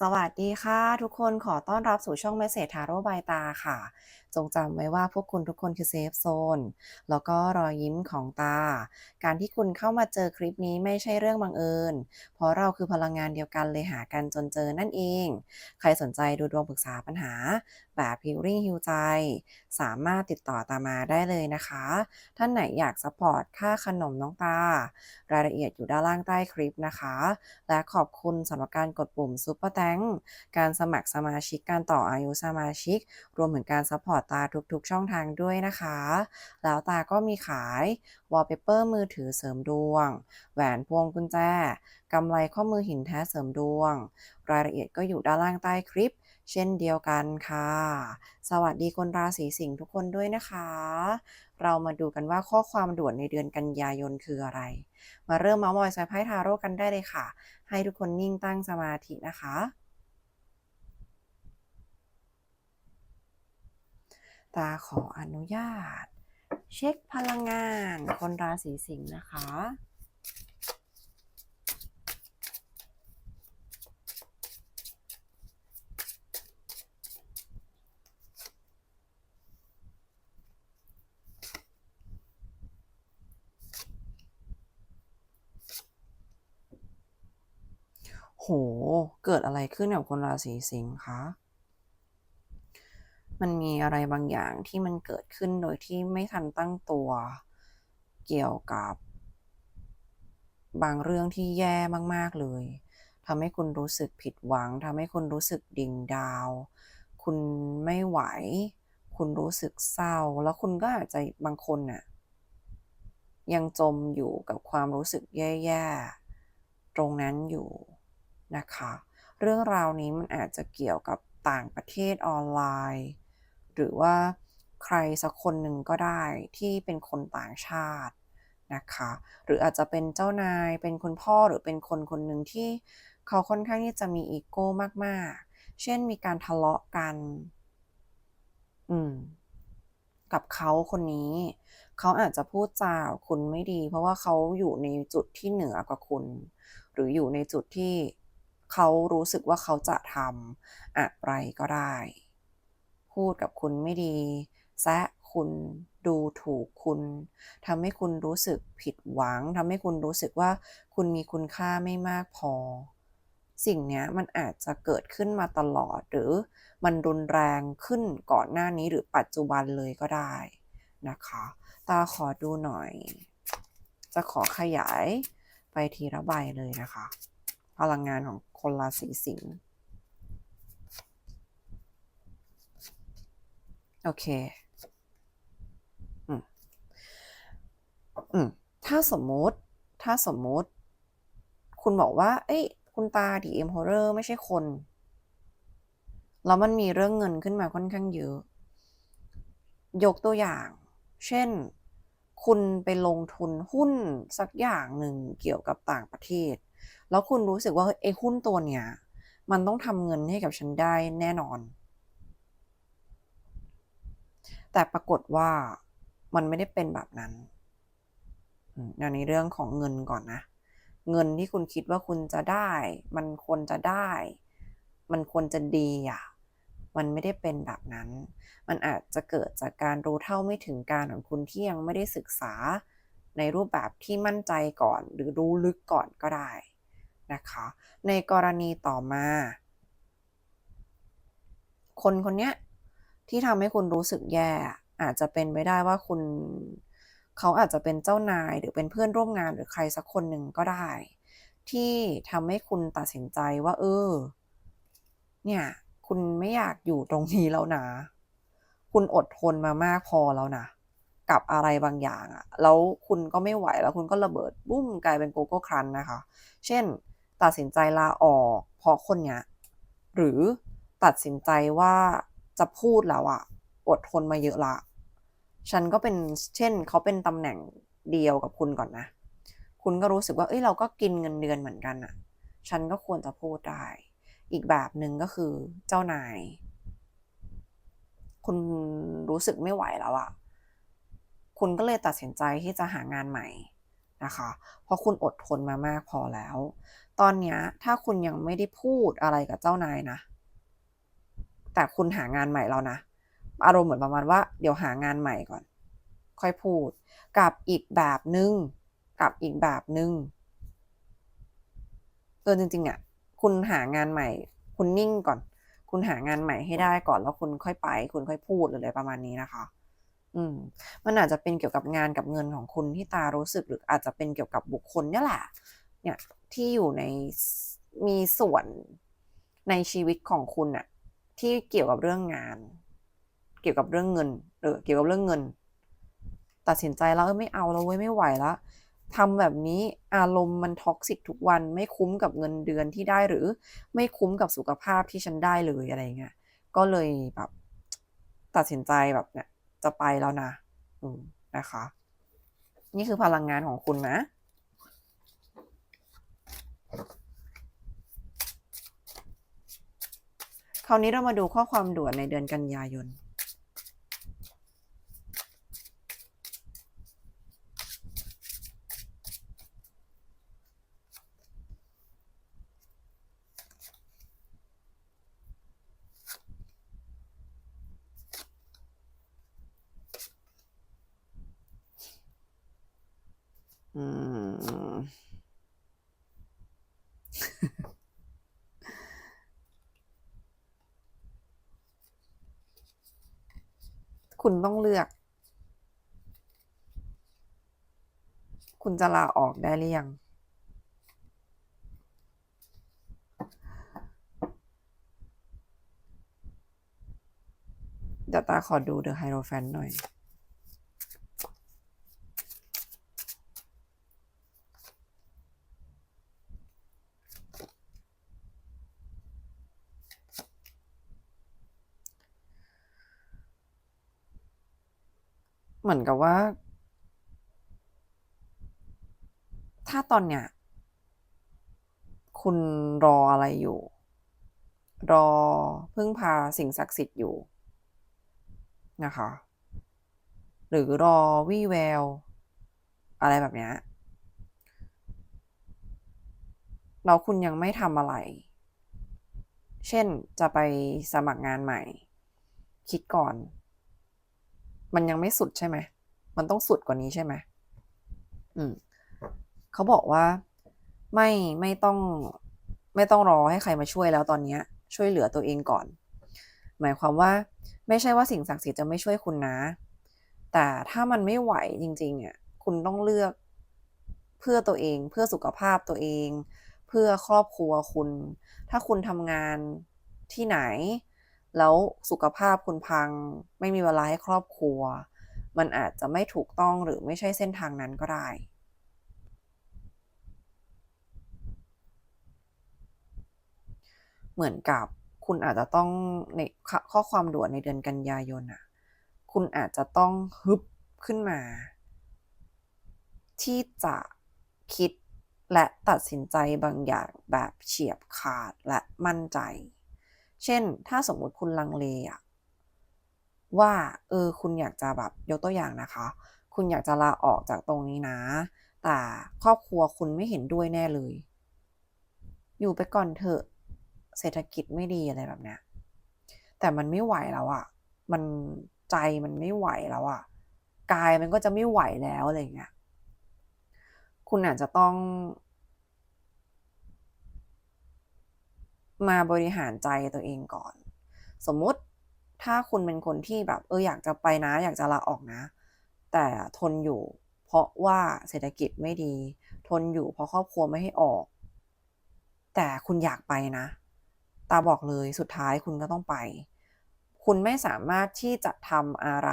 สวัสดีค่ะ ทุกคนขอต้อนรับสู่ช่อง Message Tarot by ตาค่ะ จงจำไว้ว่าพวกคุณทุกคนคือเซฟโซนแล้วก็รอยยิ้มของตา การที่คุณเข้ามาเจอคลิปนี้ไม่ใช่เรื่องบังเอิญ เพราะเราคือพลังงานเดียวกันเลยหากันจนเจอนั่นเอง ใครสนใจดูดวงปรึกษาปัญหา แบบฮิลลิ่งฮิวใจ สามารถติดต่อตามาได้เลยนะคะ ท่านไหนอยากซัพพอร์ตค่าขนมน้องตา รายละเอียดอยู่ด้านล่างใต้คลิปนะคะ และขอบคุณสำหรับการกดปุ่ม Super t h a n k การสมัครสมาชิกการต่ออายุสมาชิก รวมถึงการซัพพอร์ตตาทุกๆ ช่องทางด้วยนะคะ แล้วตาก็มีขายวอลเปเปอร์มือถือเสริมดวง แหวนพวงกุญแจกำไรข้อมือหินแท้เสริมดวง รายละเอียดก็อยู่ด้านล่างใต้คลิป เช่นเดียวกันค่ะ สวัสดีคนราศีสิงห์ทุกคนด้วยนะคะ เรามาดูกันว่าข้อความด่วนในเดือนกันยายนคืออะไร มาเริ่มเมาส์มอยสายไพ่ทาโร่กันได้เลยค่ะ ให้ทุกคนนิ่งตั้งสมาธินะคะตาขออนุญาต เช็คพลังงานคนราศีสิงห์นะคะ ห เกิดอะไรขึ้นกับคนราศีสิงห์คะ มันมีอะไรบางอย่างที่มันเกิดขึ้นโดยที่ไม่ทันตั้งตัวเกี่ยวกับบางเรื่องที่แย่มาก ๆ เลยทำให้คุณรู้สึกผิดหวังทำให้คุณรู้สึกดิ่งดาว คุณไม่ไหว คุณรู้สึกเศร้า แล้วคุณก็อาจจะบางคนน่ะยังจมอยู่กับความรู้สึกแย่ ๆ ตรงนั้นอยู่ นะคะ เรื่องราวนี้มันอาจจะเกี่ยวกับต่างประเทศออนไลน์ หรือว่าใครสักคนหนึ่งก็ได้ที่เป็นคนต่างชาตินะคะ หรืออาจจะเป็นเจ้านายเป็นคุณพ่อหรือเป็นคนคนหนึ่งที่เขาค่อนข้างที่จะมีอีโก้มากๆ เช่นมีการทะเลาะกัน อืม กับเขาคนนี้ เขาอาจจะพูดจาคุณไม่ดี เพราะว่าเขาอยู่ในจุดที่เหนือกว่าคุณ หรืออยู่ในจุดที่ เขารู้สึกว่าเขาจะทำอะไรก็ได้ พูดกับคุณไม่ดีแซะคุณดูถูกคุณทำให้คุณรู้สึกผิดหวังทำให้คุณรู้สึกว่าคุณมีคุณค่าไม่มากพอ สิ่งนี้มันอาจจะเกิดขึ้นมาตลอดหรือมันรุนแรงขึ้นก่อนหน้านี้หรือปัจจุบันเลยก็ได้นะคะ ตาขอดูหน่อย จะขอขยายไปทีละใบเลยนะคะ พลังงานของคนราศีสิงห์โอเคอืมอืมถ้าสมมติถ้าสมมติ คุณบอกว่า เอ้ย คุณตาดีเอ็มฮอร์เรอร์ไม่ใช่คน แล้วมันมีเรื่องเงินขึ้นมาค่อนข้างเยอะ ยกตัวอย่าง เช่น คุณไปลงทุนหุ้นสักอย่างหนึ่งเกี่ยวกับต่างประเทศ แล้วคุณรู้สึกว่าไอ้หุ้นตัวเนี้ยมันต้องทำเงินให้กับฉันได้แน่นอน แต่ปรากฏว่ามันไม่ได้เป็นแบบนั้นในเรื่องของเงินก่อนนะ เงินที่คุณคิดว่าคุณจะได้ มันควรจะได้ มันควรจะดีอะ มันไม่ได้เป็นแบบนั้น มันอาจจะเกิดจากการรู้เท่าไม่ถึงการของคุณที่ยังไม่ได้ศึกษาในรูปแบบที่มั่นใจก่อน หรือรู้ลึกก่อนก็ได้ นะคะ ในกรณีต่อมา คนคนนี้ที่ทำให้คุณรู้สึกแย่ อาจจะเป็นไปได้ว่าคุณเขาอาจจะเป็นเจ้านายหรือเป็นเพื่อนร่วมงานหรือใครสักคนหนึ่งก็ได้ ที่ทำให้คุณตัดสินใจว่า เออ เนี่ย คุณไม่อยากอยู่ตรงนี้แล้วนะ คุณอดทนมามากพอแล้วนะกับอะไรบางอย่างอะแล้วคุณก็ไม่ไหวแล้วคุณก็ระเบิดบุ้มกลายเป็นโกโก้ครันนะคะ เช่น ตัดสินใจลาออกเพราะคนเนี้ยหรือตัดสินใจว่าจะพูดแล้วอะอดทนมาเยอะละ ฉันก็เป็นเช่นเขาเป็นตำแหน่งเดียวกับคุณก่อนนะ คุณก็รู้สึกว่าเอ้ยเราก็กินเงินเดือนเหมือนกันอะฉันก็ควรจะพูดได้ อีกแบบหนึ่งก็คือเจ้านาย คุณรู้สึกไม่ไหวแล้วอะคุณก็เลยตัดสินใจที่จะหางานใหม่นะคะ เพราะคุณอดทนมามากพอแล้ว ตอนเนี้ยถ้าคุณยังไม่ได้พูดอะไรกับเจ้านายนะ แต่คุณหางานใหม่แล้วนะ อารมณ์เหมือนประมาณว่าเดี๋ยวหางานใหม่ก่อน ค่อยพูด กับอีกแบบนึง กับอีกแบบนึงเออจริงๆอะ คุณหางานใหม่ คุณนิ่งก่อน คุณหางานใหม่ให้ได้ก่อนแล้วคุณค่อยไป คุณค่อยพูดหรืออะไรประมาณนี้นะคะ อืม มันอาจจะเป็นเกี่ยวกับงานกับเงินของคุณที่ตารู้สึกหรืออาจจะเป็นเกี่ยวกับบุคคลเนี่ยแหละ เนี่ยที่อยู่ในมีส่วนในชีวิตของคุณอะที่เกี่ยวกับเรื่องงาน เกี่ยวกับเรื่องเงินเออเกี่ยวกับเรื่องเงิน ตัดสินใจแล้วไม่เอาแล้วเว้ยไม่ไหวแล้วทำแบบนี้อารมณ์มันท็อกซิกทุกวันไม่คุ้มกับเงินเดือนที่ได้หรือ ไม่คุ้มกับสุขภาพที่ฉันได้เลยอะไรเงี้ยก็เลยแบบตัดสินใจแบบเนี่ยจะไปแล้วนะอืมนะคะ นี่คือพลังงานของคุณนะ คราวนี้เรามาดูข้อความด่วนในเดือนกันยายน อืม คุณ ต้องเลือก คุณจะลาออกได้หรือยัง เดี๋ยวตาขอดูเดอะไฮโรแฟนหน่อย เหมือนกับว่า ถ้าตอนเนี้ยคุณรออะไรอยู่ รอพึ่งพาสิ่งศักดิ์สิทธิ์อยู่นะคะ หรือรอวี่แวว อะไรแบบเนี้ยแล้วคุณยังไม่ทำอะไร เช่นจะไปสมัครงานใหม่ คิดก่อน มันยังไม่สุดใช่ไหม มันต้องสุดกว่านี้ใช่ไหมอืมเขาบอกว่าไม่ไม่ต้องไม่ต้องรอให้ใครมาช่วยแล้วตอนนี้ช่วยเหลือตัวเองก่อน หมายความว่าไม่ใช่ว่าสิ่งศักดิ์สิทธิ์จะไม่ช่วยคุณนะ แต่ถ้ามันไม่ไหวจริงๆอะคุณต้องเลือกเพื่อตัวเองเพื่อสุขภาพตัวเอง เพื่อครอบครัวคุณ ถ้าคุณทำงานที่ไหน แล้วสุขภาพคุณพัง ไม่มีเวลาให้ครอบครัว มันอาจจะไม่ถูกต้องหรือไม่ใช่เส้นทางนั้นก็ได้ เหมือนกับคุณอาจจะต้องในข้อความด่วนในเดือนกันยายนอะคุณอาจจะต้องฮึบขึ้นมา ที่จะคิดและตัดสินใจบางอย่างแบบเฉียบขาดและมั่นใจ เช่น ถ้าสมมุติคุณลังเลอะว่า เออ คุณอยากจะแบบยกตัวอย่างนะคะ คุณอยากจะลาออกจากตรงนี้นะ แต่ครอบครัวคุณไม่เห็นด้วยแน่เลย อยู่ไปก่อนเถอะเศรษฐกิจไม่ดีอะไรแบบเนี้ยแต่มันไม่ไหวแล้วอะ่ะมันใจมันไม่ไหวแล้วอะ่ะกายมันก็จะไม่ไหวแล้วอะไรเงี้ยคุณอาจจะต้อง มาบริหารใจตัวเองก่อน สมมุติถ้าคุณเป็นคนที่แบบเอออยากจะไปนะ อยากจะลาออกนะ แต่ทนอยู่ เพราะว่าเศรษฐกิจไม่ดี ทนอยู่เพราะครอบครัวไม่ให้ออก แต่คุณอยากไปนะ ตาบอกเลยสุดท้ายคุณก็ต้องไป คุณไม่สามารถที่จะทำอะไร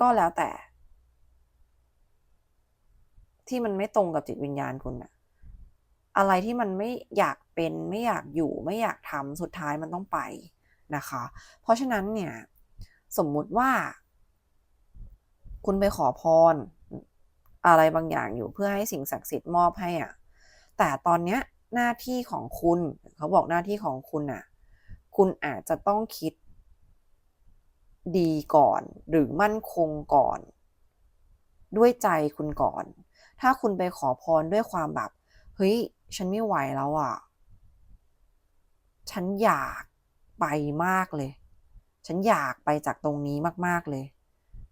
ก็แล้วแต่ ที่มันไม่ตรงกับจิตวิญญาณคุณอะ อะไรที่มันไม่อยากเป็นไม่อยากอยู่ไม่อยากทำสุดท้ายมันต้องไปนะคะ เพราะฉะนั้นเนี่ยสมมุติว่า คุณไปขอพร อะไรบางอย่างอยู่เพื่อให้สิ่งศักดิ์สิทธิ์มอบให้อะแต่ตอนเนี้ยหน้าที่ของคุณเขาบอกหน้าที่ของคุณอะ คุณอาจจะต้องคิดดีก่อน หรือมั่นคงก่อน ด้วยใจคุณก่อน ถ้าคุณไปขอพรด้วยความแบบเฮ้ย ฉันไม่ไหวแล้วอะ ฉันอยากไปมากเลย ฉันอยากไปจากตรงนี้มากๆเลย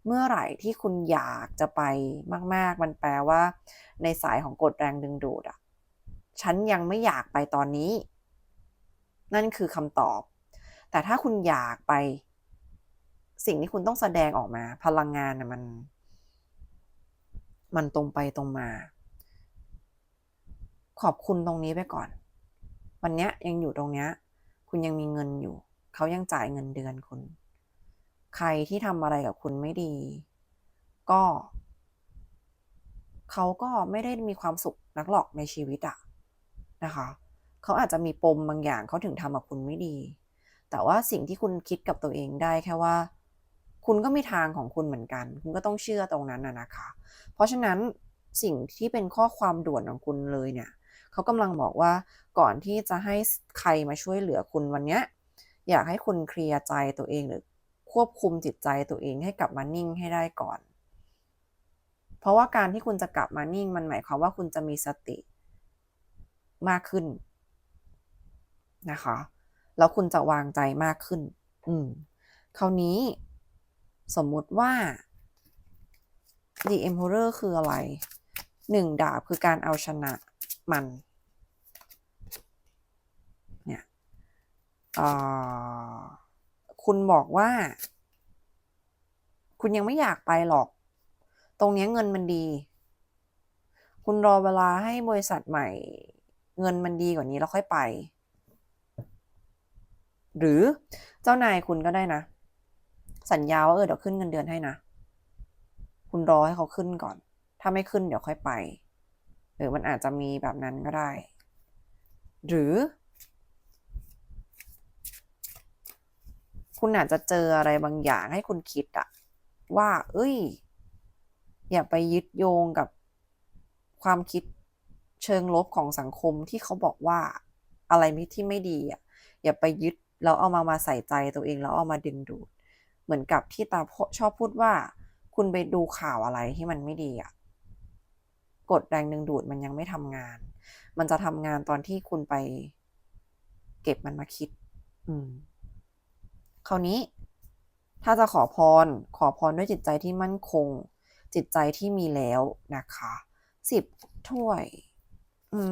เมื่อไหร่ที่คุณอยากจะไปมาก ๆ มันแปลว่า ในสายของกฎแรงดึงดูดอะ ฉันยังไม่อยากไปตอนนี้ นั่นคือคำตอบ แต่ถ้าคุณอยากไป สิ่งที่คุณต้องแสดงออกมา พลังงานนะมัน มันตรงไปตรงมา ขอบคุณตรงนี้ไปก่อน วันนี้ยังอยู่ตรงนี้คุณยังมีเงินอยู่ เขายังจ่ายเงินเดือนคุณ ใครที่ทำอะไรกับคุณไม่ดี ก็ เขาก็ไม่ได้มีความสุขนักหรอกในชีวิตอะนะคะ เขาอาจจะมีปมบางอย่างเขาถึงทำกับคุณไม่ดี แต่ว่าสิ่งที่คุณคิดกับตัวเองได้แค่ว่า คุณก็มีทางของคุณเหมือนกัน คุณก็ต้องเชื่อตรงนั้นนะนะคะ เพราะฉะนั้นสิ่งที่เป็นข้อความด่วนของคุณเลยเนี่ย เขากำลังบอกว่าก่อนที่จะให้ใครมาช่วยเหลือคุณวันเนี้ยอยากให้คุณเคลียร์ใจตัวเองหรือควบคุมจิตใจตัวเองให้กลับมานิ่งให้ได้ก่อน เพราะว่าการที่คุณจะกลับมานิ่งมันหมายความว่าคุณจะมีสติมากขึ้นนะคะ แล้วคุณจะวางใจมากขึ้น อืมคราวนี้สมมุติว่า The Emperor คืออะไรหนึ่งดาบคือการเอาชนะ มันเนี่ยคุณบอกว่า คุณยังไม่อยากไปหรอก ตรงนี้เงินมันดี คุณรอเวลาให้บริษัทใหม่ เงินมันดีกว่านี้แล้วค่อยไป หรือเจ้านายคุณก็ได้นะ สัญญาว่าเออเดี๋ยวขึ้นเงินเดือนให้นะ คุณรอให้เขาขึ้นก่อน ถ้าไม่ขึ้นเดี๋ยวค่อยไป อมันอาจจะมีแบบนั้นก็ได้ หรือ คุณอาจจะเจออะไรบางอย่างให้คุณคิดอะว่า เอ้ย อย่าไปยึดโยงกับความคิดเชิงลบของสังคมที่เขาบอกว่าอะไรที่ไม่ดีอะอย่าไปยึดแล้วเอามามาใส่ใจตัวเองแล้วเอามาดึงดูด เหมือนกับที่ตาชอบพูดว่า คุณไปดูข่าวอะไรที่มันไม่ดีอะ กดแรงดึงดูดมันยังไม่ทำงาน มันจะทำงานตอนที่คุณไป เก็บมันมาคิด อืม คราวนี้ ถ้าจะขอพร ขอพรด้วยจิตใจที่มั่นคง จิตใจที่มีแล้วนะคะสิบถ้วย อื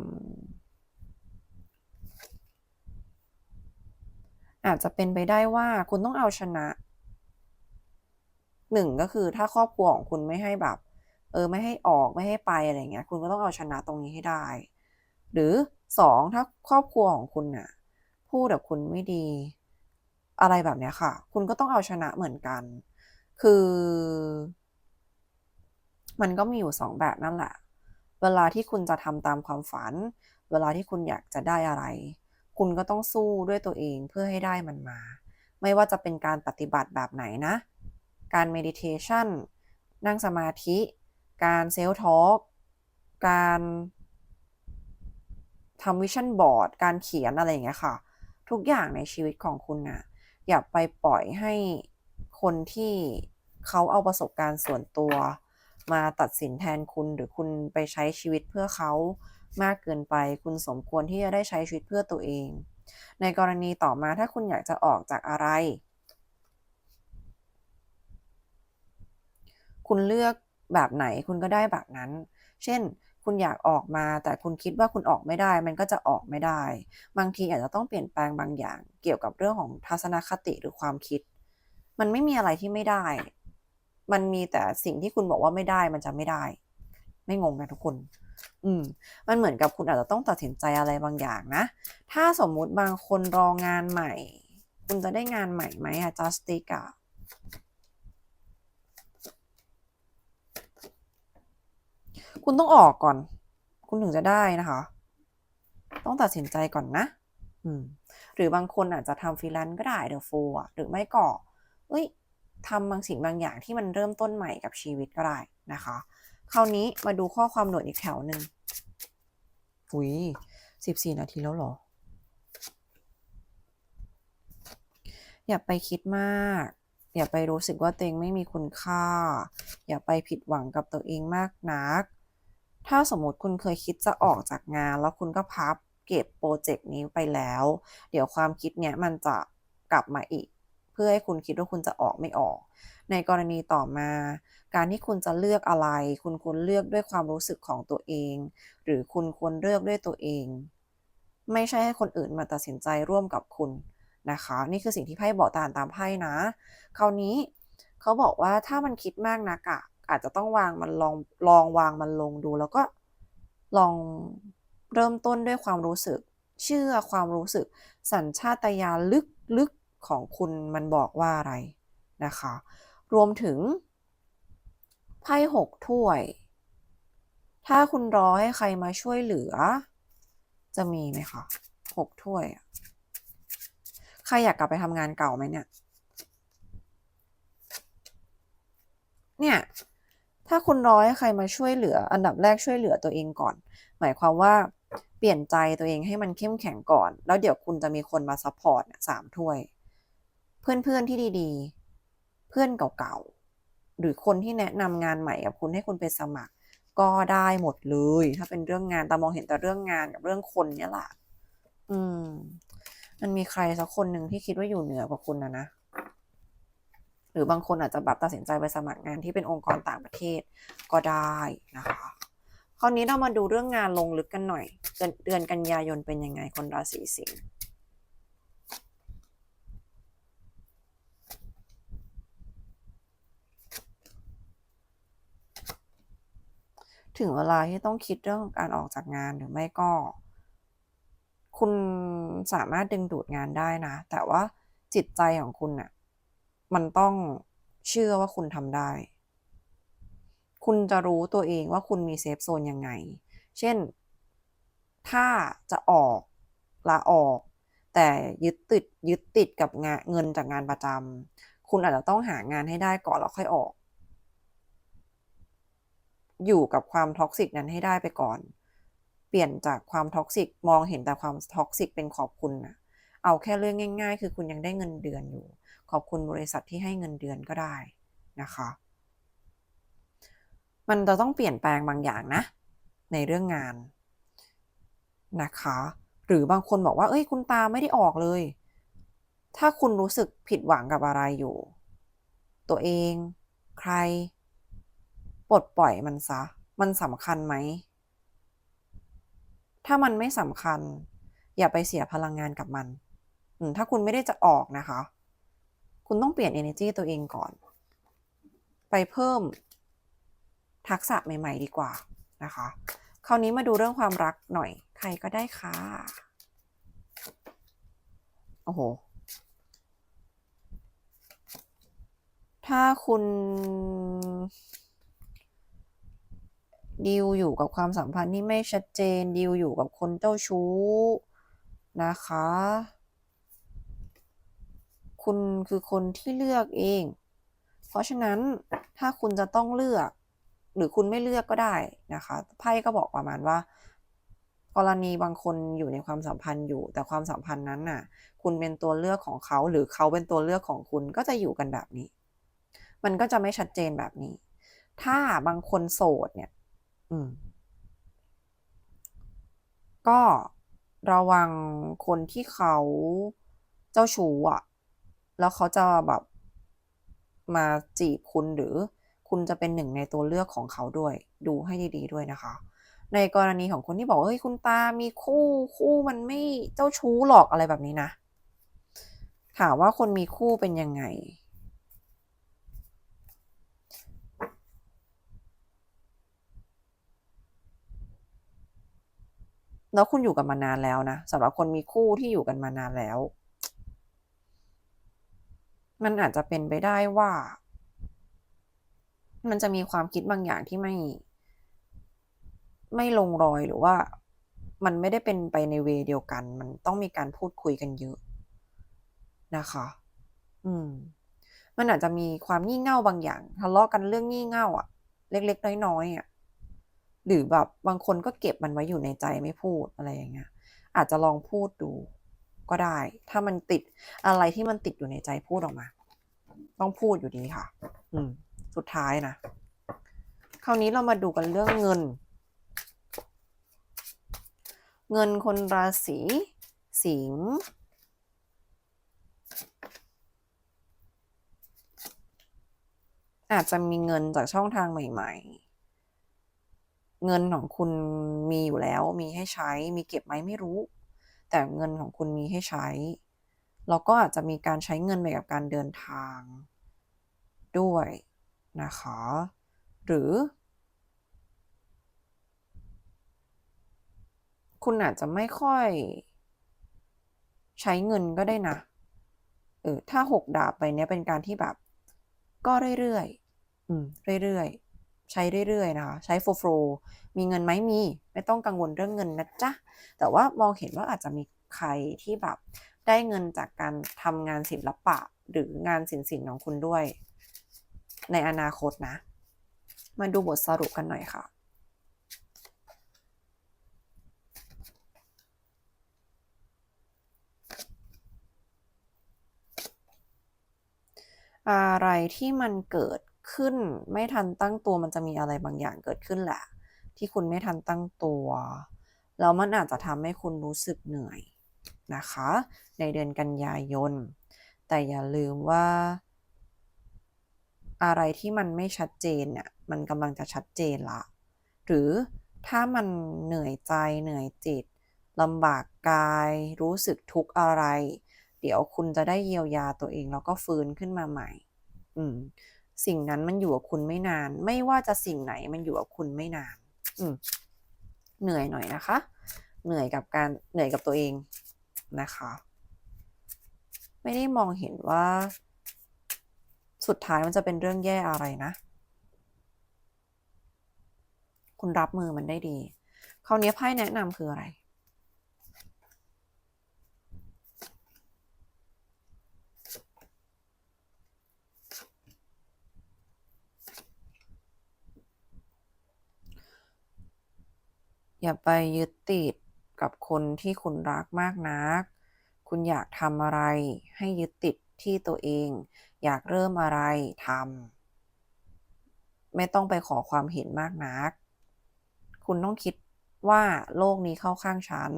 ม อาจจะเป็นไปได้ว่าคุณต้องเอาชนะหนึ่งก็คือถ้าครอบครัวของคุณไม่ให้แบบ เออไม่ให้ออกไม่ให้ไปอะไรเงี้ย คุณก็ต้องเอาชนะตรงนี้ให้ได้ หรือสองถ้าครอบครัวของคุณน่ะพูดกับคุณไม่ดี อะไรแบบเนี้ยค่ะ คุณก็ต้องเอาชนะเหมือนกัน คือ มันก็มีอยู่สองแบบนั่นแหละ เวลาที่คุณจะทำตามความฝัน เวลาที่คุณอยากจะได้อะไร คุณก็ต้องสู้ด้วยตัวเองเพื่อให้ได้มันมา ไม่ว่าจะเป็นการปฏิบัติแบบไหนนะ การเมดิเทชันนั่งสมาธิ การเซลทอล์กการทำวิชั่นบอร์ดการเขียนอะไรอย่างเงี้ยค่ะ ทุกอย่างในชีวิตของคุณนะ่ะอย่าไปปล่อยให้คนที่เขาเอาประสบการณ์ส่วนตัว มาตัดสินแทนคุณหรือคุณไปใช้ชีวิตเพื่อเขามากเกินไป คุณสมควรที่จะได้ใช้ชีวิตเพื่อตัวเอง ในกรณีต่อมาถ้าคุณอยากจะออกจากอะไร คุณเลือก แบบไหนคุณก็ได้แบบนั้น เช่น คุณอยากออกมาแต่คุณคิดว่าคุณออกไม่ได้ มันก็จะออกไม่ได้ บางทีอาจจะต้องเปลี่ยนแปลงบางอย่าง เกี่ยวกับเรื่องของทัศนคติหรือความคิด มันไม่มีอะไรที่ไม่ได้ มันมีแต่สิ่งที่คุณบอกว่าไม่ได้มันจะไม่ได้ ไม่งงนะทุกคน อืม มันเหมือนกับคุณอาจจะต้องตัดสินใจอะไรบางอย่างนะ ถ้าสมมุติบางคนรองานใหม่ คุณจะได้งานใหม่ไหมอะจัสติกอะ คุณต้องออกก่อน คุณถึงจะได้นะคะ ต้องตัดสินใจก่อนนะ อืม หรือบางคนอาจจะทำฟรีแลนซ์ก็ได้เดอะโฟอะหรือไม่ก็เอ้ยทำบางสิ่งบางอย่างที่มันเริ่มต้นใหม่กับชีวิตก็ได้นะคะ คราวนี้มาดูข้อความโดดอีกแถวหนึ่งอุ้ยสิบสี่นาทีแล้วหรอ อย่าไปคิดมาก อย่าไปรู้สึกว่าตัวเองไม่มีคุณค่า อย่าไปผิดหวังกับตัวเองมากนัก ถ้าสมมติคุณเคยคิดจะออกจากงาน แล้วคุณก็พับเก็บโปรเจกต์นี้ไปแล้ว เดี๋ยวความคิดเนี้ยมันจะกลับมาอีก เพื่อให้คุณคิดว่าคุณจะออกไม่ออก ในกรณีต่อมา การที่คุณจะเลือกอะไร คุณควรเลือกด้วยความรู้สึกของตัวเอง หรือคุณควรเลือกด้วยตัวเอง ไม่ใช่ให้คนอื่นมาตัดสินใจร่วมกับคุณนะคะ นี่คือสิ่งที่ไพ่บอกตามตามไพ่นะ คราวนี้เขาบอกว่าถ้ามันคิดมากนักอะ อาจจะต้องวางมันลองลองวางมันลงดู แล้วก็ลองเริ่มต้นด้วยความรู้สึก เชื่อความรู้สึก สัญชาตญาณลึกๆของคุณมันบอกว่าอะไรนะคะ รวมถึงไพ่หกถ้วย ถ้าคุณรอให้ใครมาช่วยเหลือ จะมีไหมคะหกถ้วยใครอยากกลับไปทำงานเก่าไหมเนี่ยเนี่ย ถ้าคุณรอให้ใครมาช่วยเหลือ อันดับแรกช่วยเหลือตัวเองก่อน หมายความว่าเปลี่ยนใจตัวเองให้มันเข้มแข็งก่อน แล้วเดี๋ยวคุณจะมีคนมาซัพพอร์ตสามถ้วย เพื่อนๆที่ดีๆ เพื่อนเก่าๆ หรือคนที่แนะนำงานใหม่กับคุณให้คุณไปสมัคร ก็ได้หมดเลย ถ้าเป็นเรื่องงานตามองเห็นแต่เรื่องงานกับเรื่องคนเนี่ยแหละอืม มันมีใครสักคนหนึ่งที่คิดว่าอยู่เหนือกว่าคุณนะนะ หรือบางคนอาจจะแบบตัดสินใจไปสมัครงานที่เป็นองค์กรต่างประเทศก็ได้นะคะ คราวนี้เรามาดูเรื่องงานลงลึกกันหน่อย เดือนกันยายนเป็นยังไงคนราศีสิงห์ถึงเวลาที่ต้องคิดเรื่องการออกจากงานหรือไม่ก็ คุณสามารถดึงดูดงานได้นะ แต่ว่าจิตใจของคุณน่ะ มันต้องเชื่อว่าคุณทำได้ คุณจะรู้ตัวเองว่าคุณมีเซฟโซนยังไง เช่น ถ้าจะออกลาออก แต่ยึดติดยึดติดกับงานเงินจากงานประจำคุณอาจจะต้องหางานให้ได้ก่อนแล้วค่อยออก อยู่กับความท็อกซิกนั้นให้ได้ไปก่อน เปลี่ยนจากความท็อกซิกมองเห็นแต่ความท็อกซิกเป็นขอบคุณนะเอาแค่เรื่องง่าย ๆ คือคุณยังได้เงินเดือนอยู่ ขอบคุณบริษัทที่ให้เงินเดือนก็ได้นะคะ มันจะต้องเปลี่ยนแปลงบางอย่างนะ ในเรื่องงานนะคะ หรือบางคนบอกว่า เอ้ย คุณตาไม่ได้ออกเลย ถ้าคุณรู้สึกผิดหวังกับอะไรอยู่ ตัวเอง ใคร ปลดปล่อยมันซะ มันสำคัญไหม ถ้ามันไม่สำคัญ อย่าไปเสียพลังงานกับมัน ถ้าคุณไม่ได้จะออกนะคะ คุณต้องเปลี่ยน energy ตัวเองก่อน ไปเพิ่มทักษะใหม่ ๆ ดีกว่านะคะ คราวนี้มาดูเรื่องความรักหน่อย ใครก็ได้ค่ะ โอ้โห ถ้าคุณดิวอยู่กับความสัมพันธ์ที่ไม่ชัดเจนดิวอยู่กับคนเจ้าชู้นะคะ คุณคือคนที่เลือกเอง เพราะฉะนั้นถ้าคุณจะต้องเลือก หรือคุณไม่เลือกก็ได้นะคะไพ่ก็บอกประมาณว่า กรณีบางคนอยู่ในความสัมพันธ์อยู่ แต่ความสัมพันธ์นั้นน่ะ คุณเป็นตัวเลือกของเขา หรือเขาเป็นตัวเลือกของคุณก็จะอยู่กันแบบนี้ มันก็จะไม่ชัดเจนแบบนี้ ถ้าบางคนโสดเนี่ย อืม ก็ระวังคนที่เขาเจ้าชู้อะ แล้วเขาจะแบบมาจีบคุณหรือคุณจะเป็นหนึ่งในตัวเลือกของเขาด้วย ดูให้ดีๆด้วยนะคะ ในกรณีของคนที่บอกเฮ้ยคุณตามีคู่คู่มันไม่เจ้าชู้หรอกอะไรแบบนี้นะ ถามว่าคนมีคู่เป็นยังไงแล้วคุณอยู่กันมานานแล้วนะสำหรับคนมีคู่ที่อยู่กันมานานแล้ว มันอาจจะเป็นไปได้ว่า มันจะมีความคิดบางอย่างที่ไม่ ไม่ลงรอยหรือว่า มันไม่ได้เป็นไปในเวเดียวกัน มันต้องมีการพูดคุยกันเยอะนะคะ อืม มันอาจจะมีความงี่เง่าบางอย่างทะเลาะกันเรื่องงี่เง่าอะเล็กๆน้อยๆอะหรือแบบบางคนก็เก็บมันไว้อยู่ในใจไม่พูดอะไรอย่างเงี้ยอาจจะลองพูดดู ก็ได้ ถ้ามันติดอะไรที่มันติดอยู่ในใจพูดออกมา ต้องพูดอยู่ดีค่ะ อืม สุดท้ายนะคราวนี้เรามาดูกันเรื่องเงิน เงินคนราศีสิงห์อาจจะมีเงินจากช่องทางใหม่ ๆ เงินของคุณมีอยู่แล้ว มีให้ใช้ มีเก็บไหมไม่รู้ แต่เงินของคุณมีให้ใช้ แล้วก็อาจจะมีการใช้เงินไปกับการเดินทาง ด้วยนะคะ หรือ คุณอาจจะไม่ค่อย ใช้เงินก็ได้นะเออถ้าหกดาบไปเนี้ยเป็นการที่แบบ ก็เรื่อยๆ อืม เรื่อยๆ ใช้เรื่อยๆนะคะใช้โฟโฟมีเงินไหมมี ไม่ต้องกังวลเรื่องเงินนะจ๊ะ แต่ว่ามองเห็นว่าอาจจะมีใครที่แบบได้เงินจากการทำงานศิลปะหรืองานศิลป์ของคุณด้วย ในอนาคตนะ มาดูบทสรุปกันหน่อยค่ะอะไรที่มันเกิด ขึ้น ไม่ทันตั้งตัวมันจะมีอะไรบางอย่างเกิดขึ้นแหละ ที่คุณไม่ทันตั้งตัวแล้วมันอาจจะทำให้คุณรู้สึกเหนื่อยนะคะ ในเดือนกันยายน แต่อย่าลืมว่า อะไรที่มันไม่ชัดเจนเนี่ยมันกำลังจะชัดเจนละ หรือถ้ามันเหนื่อยใจเหนื่อยจิตลำบากกายรู้สึกทุกข์อะไร เดี๋ยวคุณจะได้เยียวยาตัวเองแล้วก็ฟื้นขึ้นมาใหม่ อืม สิ่งนั้นมันอยู่กับคุณไม่นาน ไม่ว่าจะสิ่งไหนมันอยู่กับคุณไม่นาน อืมเหนื่อยหน่อยนะคะ เหนื่อยกับการเหนื่อยกับตัวเองนะคะ ไม่ได้มองเห็นว่า สุดท้ายมันจะเป็นเรื่องแย่อะไรนะ คุณรับมือมันได้ดีคราวนี้ไพ่แนะนำคืออะไร อย่าไปยึดติดกับคนที่คุณรักมากนัก คุณอยากทำอะไร ให้ยึดติดที่ตัวเอง อยากเริ่มอะไรทำไม่ต้องไปขอความเห็นมากนัก คุณต้องคิดว่าโลกนี้เข้าข้างฉัน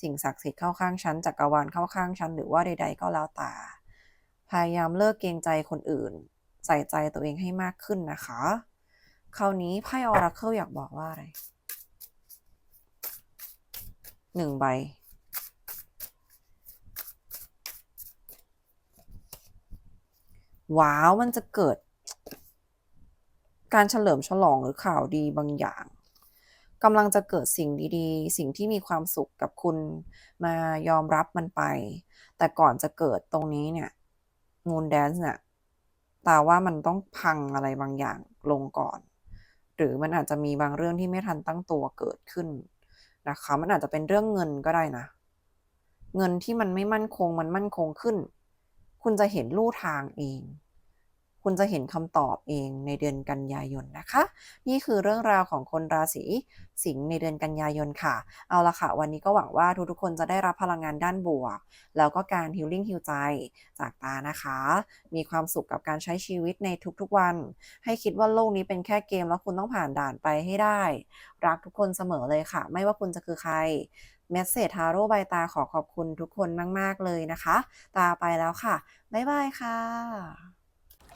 สิ่งศักดิ์สิทธิ์เข้าข้างฉันจักรวาลเข้าข้างฉัน หรือว่าใด ๆ ก็แล้วแต่พยายามเลิกเกรงใจคนอื่น ใส่ใจตัวเองให้มากขึ้นนะคะ คราวนี้ไพ่ออราเคิลอยากบอกว่าอะไร หนึ่งใบ ว้าวมันจะเกิด การเฉลิมฉลองหรือข่าวดีบางอย่างกำลังจะเกิดสิ่งดีๆ สิ่งที่มีความสุขกับคุณมายอมรับมันไป แต่ก่อนจะเกิดตรงนี้เนี่ยมูนแดนซ์เนี่ยตาว่ามันต้องพังอะไรบางอย่างลงก่อน หรือมันอาจจะมีบางเรื่องที่ไม่ทันตั้งตัวเกิดขึ้น นะคะ มันอาจจะเป็นเรื่องเงินก็ได้นะ เงินที่มันไม่มั่นคงมันมั่นคงขึ้น คุณจะเห็นลู่ทางเอง คุณจะเห็นคำตอบเองในเดือนกันยายนนะคะ นี่คือเรื่องราวของคนราศีสิงห์ในเดือนกันยายนค่ะ เอาละค่ะ วันนี้ก็หวังว่าทุกๆคนจะได้รับพลังงานด้านบวก แล้วก็การฮิลลิ่งฮิลใจจากตานะคะ มีความสุขกับการใช้ชีวิตในทุกๆวัน ให้คิดว่าโลกนี้เป็นแค่เกมแล้วคุณต้องผ่านด่านไปให้ได้ รักทุกคนเสมอเลยค่ะ ไม่ว่าคุณจะคือใครเมสเซจทาโร่ใบตาขอขอบคุณทุกคนมาก ๆ เลยนะคะ ตาไปแล้วค่ะ บ๊ายบายค่ะ